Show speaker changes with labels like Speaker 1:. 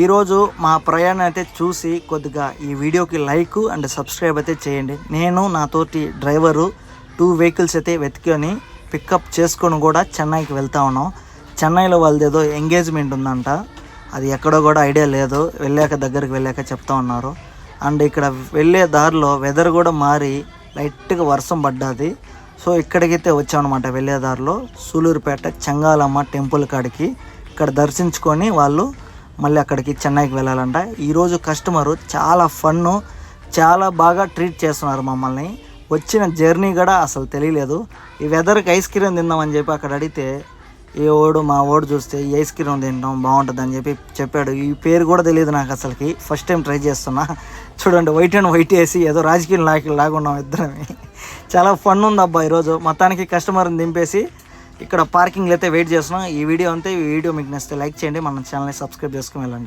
Speaker 1: ఈరోజు మా ప్రయాణం అయితే చూసి కొద్దిగా ఈ వీడియోకి లైక్ అండ్ సబ్స్క్రైబ్ అయితే చేయండి. నేను నాతోటి డ్రైవరు టూ వెహికల్స్ అయితే వెతుకొని పికప్ చేసుకొని కూడా చెన్నైకి వెళ్తా ఉన్నాం. చెన్నైలో వాళ్ళది ఏదో ఎంగేజ్మెంట్ ఉందంట. అది ఎక్కడో కూడా ఐడియా లేదు. వెళ్ళాక దగ్గరికి వెళ్ళాక చెప్తా ఉన్నారు. అండ్ ఇక్కడ వెళ్ళే దారిలో వెదర్ కూడా మారి లైట్గా వర్షం పడ్డది. సో ఇక్కడికైతే వచ్చామన్నమాట వెళ్ళే దారిలో. సూలూరుపేట చెంగాలమ్మ టెంపుల్ కాడికి. ఇక్కడ దర్శించుకొని వాళ్ళు మళ్ళీ అక్కడికి చెన్నైకి వెళ్ళాలంట. ఈరోజు కస్టమరు చాలా ఫన్ను చాలా బాగా ట్రీట్ చేస్తున్నారు మమ్మల్ని. వచ్చిన జర్నీ కూడా అసలు తెలియలేదు. ఈ వెదర్కి ఐస్ క్రీమ్ తిందామని చెప్పి అక్కడ అడిగితే ఈ ఓడు మా ఓడు చూస్తే ఈ ఐస్ క్రీమ్ తింటాం బాగుంటుంది అని చెప్పి చెప్పాడు. ఈ పేరు కూడా తెలియదు నాకు అసలుకి. ఫస్ట్ టైం ట్రై చేస్తున్నా. చూడండి వైట్ అండ్ వైట్ వేసి ఏదో రాజకీయం లాకి లాగున్నాం ఇద్దరమే. చాలా ఫన్ ఉంది అబ్బా ఈరోజు. మొత్తానికి కస్టమర్ని దింపేసి ఇక్కడ పార్కింగ్లో అయితే వెయిట్ చేస్తున్నాం. ఈ వీడియో అంతే. ఈ వీడియో మీకు నచ్చితే లైక్ చేయండి. మన ఛానల్ని సబ్స్క్రైబ్ చేసుకుని వెళ్ళండి.